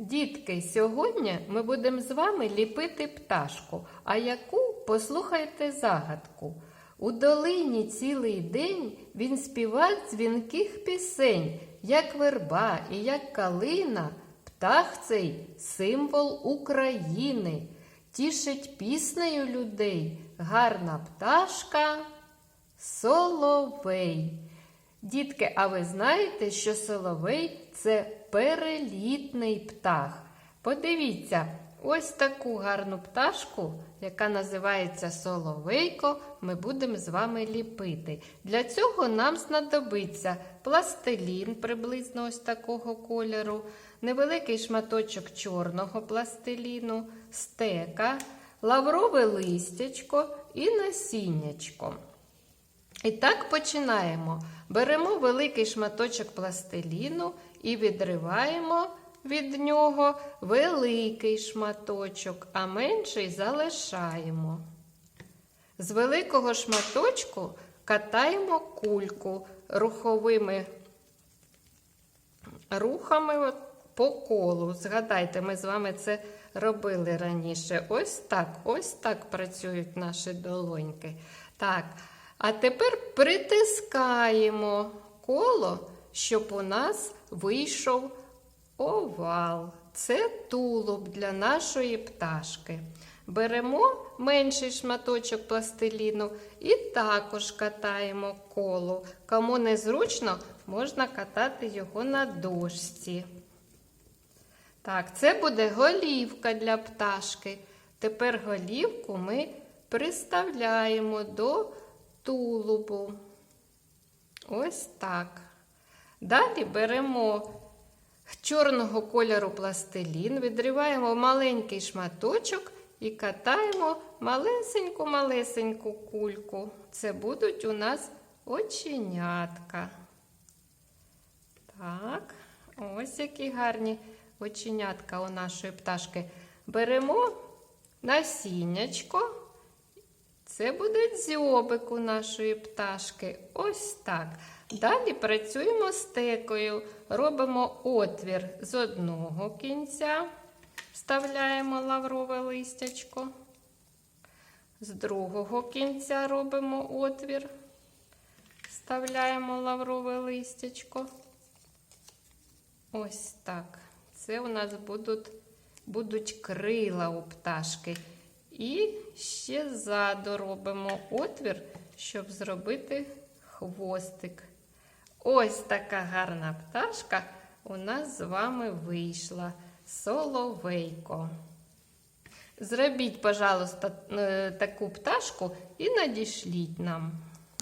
Дітки, сьогодні ми будемо з вами ліпити пташку, а яку послухайте загадку. У долині цілий день він співав дзвінких пісень, як верба і як калина. Птах цей символ України, тішить піснею людей, гарна пташка соловей. Дітки, а ви знаєте, що соловей це перелітний птах. Подивіться, ось таку гарну пташку, яка називається соловейко, ми будемо з вами ліпити. Для цього нам знадобиться пластилін приблизно ось такого кольору, невеликий шматочок чорного пластиліну, стека, лаврове листячко і насіннячко. І так починаємо. Беремо великий шматочок пластиліну і відриваємо від нього великий шматочок, а менший залишаємо. З великого шматочку катаємо кульку руховими рухами по колу. Згадайте, ми з вами це робили раніше. Ось так, ось так працюють наші долоньки. Так. А тепер притискаємо коло, щоб у нас вийшов овал. Це тулуб для нашої пташки. Беремо менший шматочок пластиліну і також катаємо коло. Кому незручно, можна катати його на дошці. Так, це буде голівка для пташки. Тепер голівку ми приставляємо до тулубу. Ось так. Далі беремо чорного кольору пластилін, відриваємо маленький шматочок і катаємо малесеньку-малесеньку кульку. Це будуть у нас оченятка. Так, ось які гарні оченятка у нашої пташки. Беремо насіннячко. Це буде дзьобик у нашої пташки. Ось так. Далі працюємо стекою. Робимо отвір з одного кінця, вставляємо лаврове листячко. З другого кінця робимо отвір, вставляємо лаврове листячко. Ось так. Це у нас будуть, будуть крила у пташки. І ще ззаду робимо отвір, щоб зробити хвостик. Ось така гарна пташка у нас з вами вийшла. Соловейко. Зробіть, пожалуйста, е, таку пташку і надішліть нам.